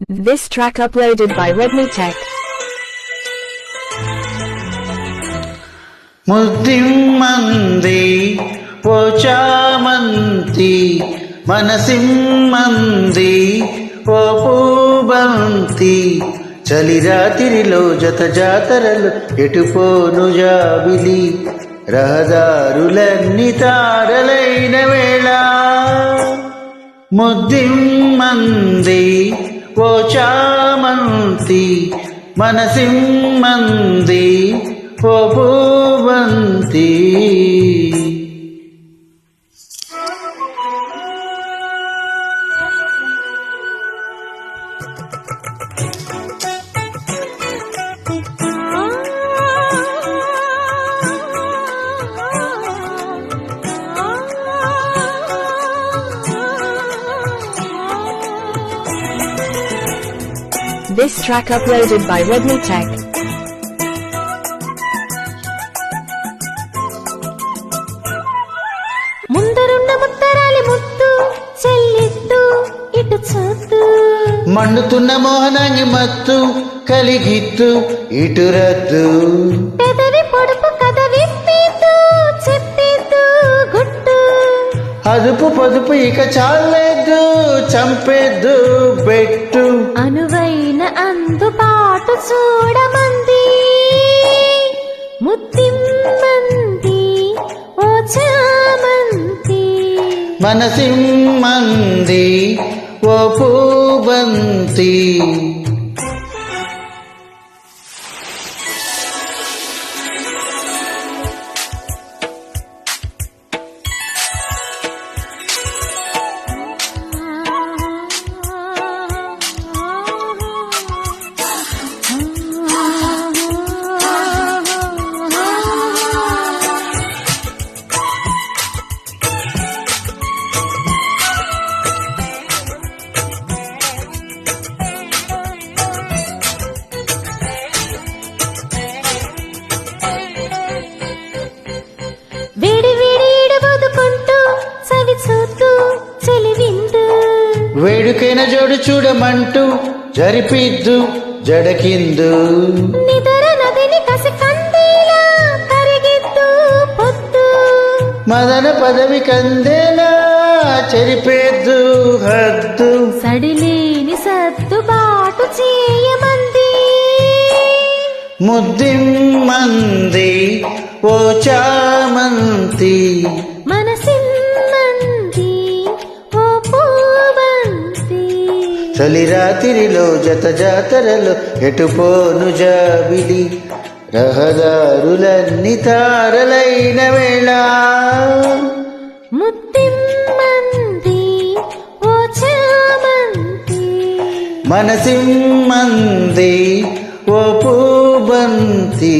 This track uploaded by Redmi Tech. ముద్దిమ్మంది పోచామంతి చామంతి మనసిమ్మంది ఓ పూబంతి చలి రాత్రిలో జత జాతరలు ఎటుపోను జాబిలి రహదారులన్నీ తారలైన వేళ ముద్దిమ్మంది ఓ చామంతి మనసిమ్మంది ఓ పూవంతి This track uploaded by Redmi Tech. ముందరున్న ముత్తరాలి Muthu చెల్లిట్టు ఇటు చూస్తూ మండుతున్న మోహనాంగి మత్తు కలిగిత్తు ఇటు రద్దు. పెదవి పొడుపు కథ గుట్టు. అదుపు పదుపు ఇక చాలేదు చంపేద్దు పెట్టు. అనువైన అందుబాటు చూడమంది. ముత్తిమ్మంది ఓ చామంతి. మనసిమ్మంది ఓ పూబంతి. వేడుకైన జోడు చూడమంటూ జరిపిద్దు జడకిందు. మదన పదవి కందేలా చెరిపేద్దు హద్దు. సడిలేని సర్దుబాటు చేయమంది. ముద్దిమ్మంది ఓ చామంతి. మనసిమ్మంది చలి రాత్రిలో జత జాతరలో ఎటుపోను జాబిలి? రహదారులన్నీ తారలైన వేళ. మనసిమ్మంది ఓ పూబంతి.